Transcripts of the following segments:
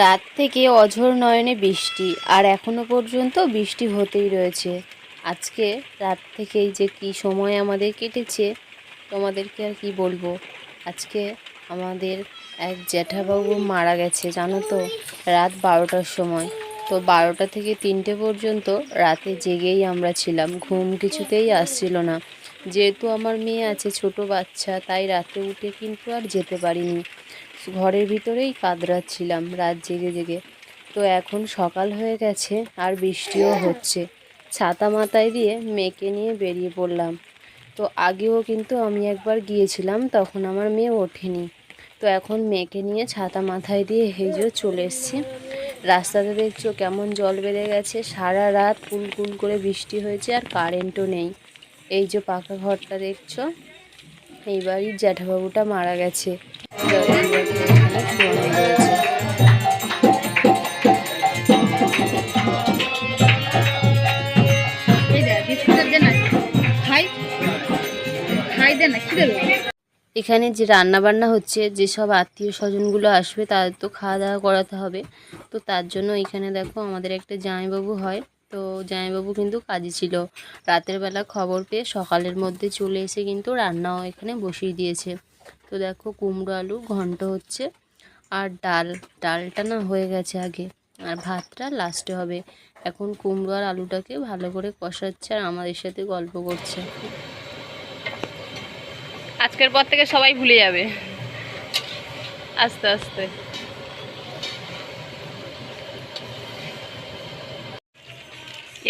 রাত থেকে অঝোর নয়নে বৃষ্টি, আর এখনও পর্যন্ত বৃষ্টি হতেই রয়েছে। আজকে রাত থেকেই যে কি সময় আমাদের কেটেছে, তোমাদেরকে আর কি বলব? আজকে আমাদের এক জ্যাঠাবাবু মারা গেছে, জানো তো, রাত বারোটার সময়। তো বারোটা থেকে তিনটে পর্যন্ত রাতে জেগেই আমরা ছিলাম, ঘুম কিছুতেই আসছিল না। যেহেতু আমার মেয়ে আছে, ছোট বাচ্চা, তাই রাতে উঠে কিন্তু আর যেতে পারিনি। ঘরের ভিতরেই কাতরাচ্ছিলাম রাত জেগে জেগে। তো এখন সকাল হয়ে গেছে, আর বৃষ্টিও হচ্ছে। ছাতা মাথায় দিয়ে মেয়েকে নিয়ে বেরিয়ে পড়লাম। তো আগেও কিন্তু আমি একবার গিয়েছিলাম, তখন আমার মেয়ে ওঠেনি। তো এখন মেয়েকে নিয়ে ছাতা মাথায় দিয়ে হেজো চলে এসেছি। রাস্তাতে দেখছ কেমন জল বেড়ে গেছে, সারা রাত কুল কুল করে বৃষ্টি হয়েছে আর কারেন্টও নেই। এই যে পাকা ঘরটা দেখছ এই বাড়ির জ্যাঠাবাবুটা মারা গেছে। এখানে যে রান্না বান্না হচ্ছে যেসব আত্মীয় স্বজনগুলো আসবে তাদের তো খাওয়া দাওয়া করাতে হবে। তো তার জন্য এখানে দেখো আমাদের একটা জামাইবাবু হয়। তো জামাইবাবু কিন্তু কাজে ছিল। রাতের বেলা খবর পেয়ে সকালের মধ্যে চলে এসে কিন্তু রান্নাও এখানে বসিয়ে দিয়েছে। তো দেখো কুমড়ো আলু ঘন্ট হচ্ছে আর ডাল, ডালটা না হয়ে গেছে আগে। আর ভাতটা লাস্টে হবে। এখন কুমড়ো আর আলুটাকে ভালো করে কষাচ্ছে আর আমাদের সাথে গল্প করছে। আজকের পর থেকে সবাই ভুলে যাবে। আস্তে আস্তে।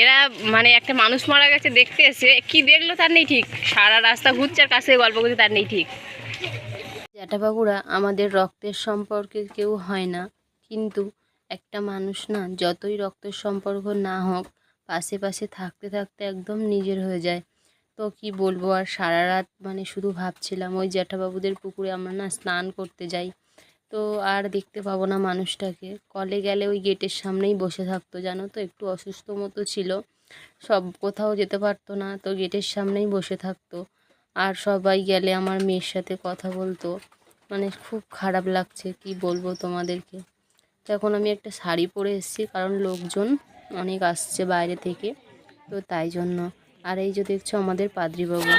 এরা মানে একটা মানুষ মারা গেছে দেখতে এসে, কি দেখল তার নেই ঠিক। সারা রাস্তা ঘুরছে আর কাছে গল্প করছে তার নেই ঠিক। জ্যাঠাবাবুরা, আমাদের রক্তের সম্পর্কে কেউ হয় না। কিন্তু একটা মানুষ না, যতই রক্তের সম্পর্ক না হোক, পাশে পাশে থাকতে থাকতে একদম নিজের হয়ে যায়। তো কি বলব, আর সারা রাত মানে শুধু ভাবছিলাম, ওই জ্যাঠাবাবুদের পুকুরে আমরা না স্নান করতে যাই। তো আর দেখতে পাবো না মানুষটাকে। কলে গেলে ওই গেটের সামনেই বসে থাকতো, জানো তো? একটু অসুস্থ মতো ছিল। সব কোথাও যেতে পারতো না, তো গেটের সামনেই বসে থাকতো। আর সবাই গেলে আমার মেয়ের সাথে কথা বলতো। মানে খুব খারাপ লাগছে, কি বলব তোমাদেরকে? তো এখন আমি একটা শাড়ি পরে এসেছি, কারণ লোকজন অনেক আসছে বাইরে থেকে, তো তাই জন্য। আর এই যে দেখছ আমাদের পাদ্রিবাবু।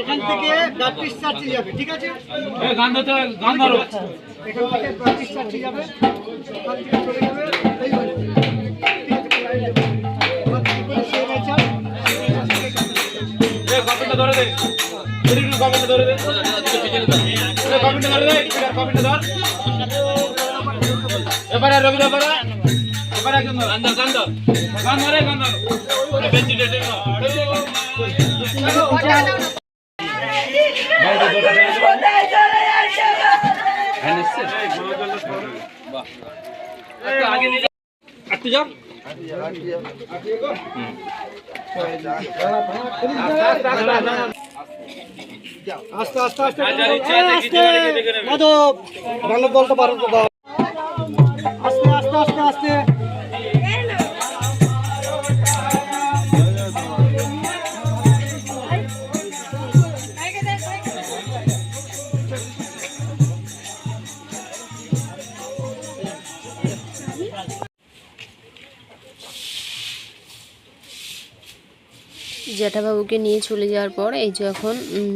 এখান থেকে প্র্যাকটিস চার্জে যাবে ঠিক আছে? গান ধরতে গান ধরো। এখান থেকে প্র্যাকটিস চার্জে যাবে ওখান থেকে চলে কপিটা ধরে দে। কপিটা ধরে দে। কপিটা ধরে দে কপিটা ধর। এবারে রবি দা এবারে এবারে একজন ধর। গান ধর গান ধর। গান ধরে গান ধর। বেঞ্চি ডেটে আটটু যাও আস্তে আস্তে আস্তে আস্তে। মাধব বাংলা বলতে পারো আস্তে আস্তে আস্তে আস্তে জ্যাঠাবাবুকে নিয়ে চলে যাওয়ার পর এই যে এখন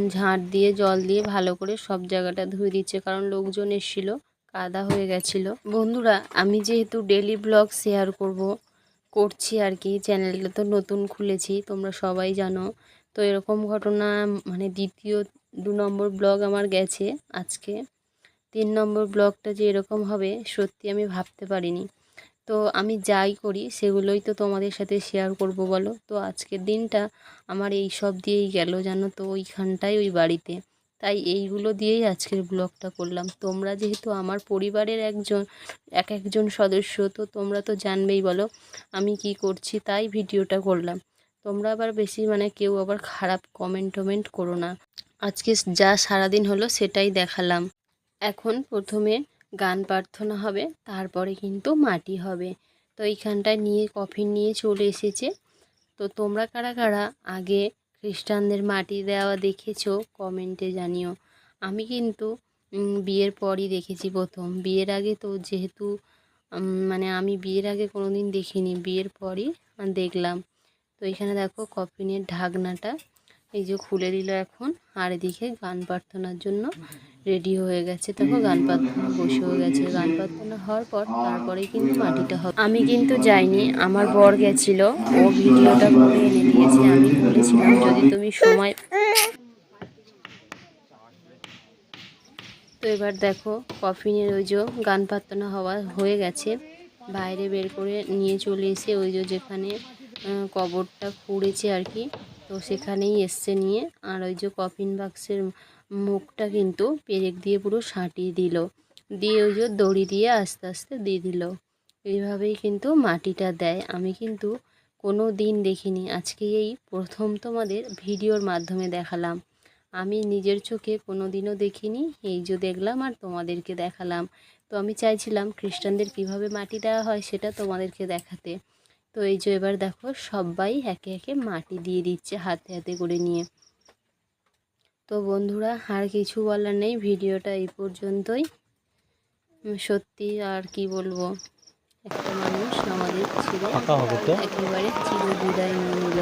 ঝাঁট দিয়ে, জল দিয়ে ভালো করে সব জায়গাটা ধুয়ে দিচ্ছে। কারণ লোকজন এসেছিল, কাদা হয়ে গেছিল। বন্ধুরা, আমি যেহেতু ডেলি ব্লগ শেয়ার করব, করছি আর কি চ্যানেলটা তো নতুন খুলেছি, তোমরা সবাই জানো। তো এরকম ঘটনা মানে দ্বিতীয় দু নম্বর ব্লগ আমার গেছে আজকে। তিন নম্বর ব্লগটা যে এরকম হবে, সত্যি আমি ভাবতে পারিনি। তো আমি যাই করি, সেগুলোই তো তোমাদের সাথে শেয়ার করব বলো। তো আজকের দিনটা আমার এই সব দিয়েই গেল জানো তো ওইখানটায় ওই বাড়িতে। তাই এইগুলো দিয়েই আজকের ব্লগটা করলাম। তোমরা যেহেতু আমার পরিবারের একজন, এক একজন সদস্য, তো তোমরা তো জানবেই বলো আমি কি করছি, তাই ভিডিওটা করলাম। তোমরা আবার বেশি মানে কেউ আবার খারাপ কমেন্ট টমেন্ট করো না। আজকে যা সারাদিন হলো সেটাই দেখালাম। এখন প্রথমে গান প্রার্থনা হবে, তারপরে কিন্তু মাটি হবে। তো এইখানটায় নিয়ে কফিন নিয়ে চলে এসেছে। তো তোমরা কারা কারা আগে খ্রিস্টানদের মাটি দেওয়া দেখেছ কমেন্টে জানিও। আমি কিন্তু বিয়ের পরই দেখেছি প্রথম। বিয়ের আগে তো যেহেতু মানে আমি বিয়ের আগে কোনো দিন দেখিনি, বিয়ের পরই দেখলাম। তো এখানে দেখো কফিনের ঢাকনাটা। এই যে খুলে দিল এখন। আর এদিকে গান প্রার্থনার জন্য রেডি হয়ে গেছে। তখন গান প্রার্থনা হয়ে গেছে। গান প্রার্থনা হওয়ার পর তারপরে কিন্তু মাটিটা হবে। আমি কিন্তু যাইনি, আমার বর গেছিল। ও ভিডিওটা করে এনে দিয়েছে, আমি বলেছিলাম যদি তুমি সময় তো এবার দেখো, কফিনের ওই যে গান প্রার্থনা হওয়া হয়ে গেছে। বাইরে বের করে নিয়ে চলে এসে ওই যে যেখানে কবরটা খুঁড়েছে আর কি। তো সেখানেই এসছে নিয়ে। আর ওই যে কফিন বাক্সের মুখটা কিন্তু পেরেক দিয়ে পুরো সাঁটিয়ে দিল। দিয়ে ওই যে দড়ি দিয়ে আস্তে আস্তে দিয়ে দিল। এইভাবেই কিন্তু মাটিটা দেয়। আমি কিন্তু কোনো দিন দেখিনি। আজকে এই প্রথম তোমাদের ভিডিওর মাধ্যমে দেখালাম। আমি নিজের চোখে কোনো দিনও দেখিনি। এই যে দেখলাম আর তোমাদেরকে দেখালাম। তো আমি চাইছিলাম খ্রিস্টানদের কীভাবে মাটি দেওয়া হয় সেটা তোমাদেরকে দেখাতে। তো এই যে এবার দেখো সবাই একে একে মাটি দিয়ে দিচ্ছে হাতে হাতে করে নিয়ে। তো বন্ধুরা আর কিছু বলার নেই ভিডিওটা এই পর্যন্তই। সত্যি আর কি বলব একটা মানুষ আমাদের ছেড়ে একেবারে চির বিদায় নিয়ে নিল।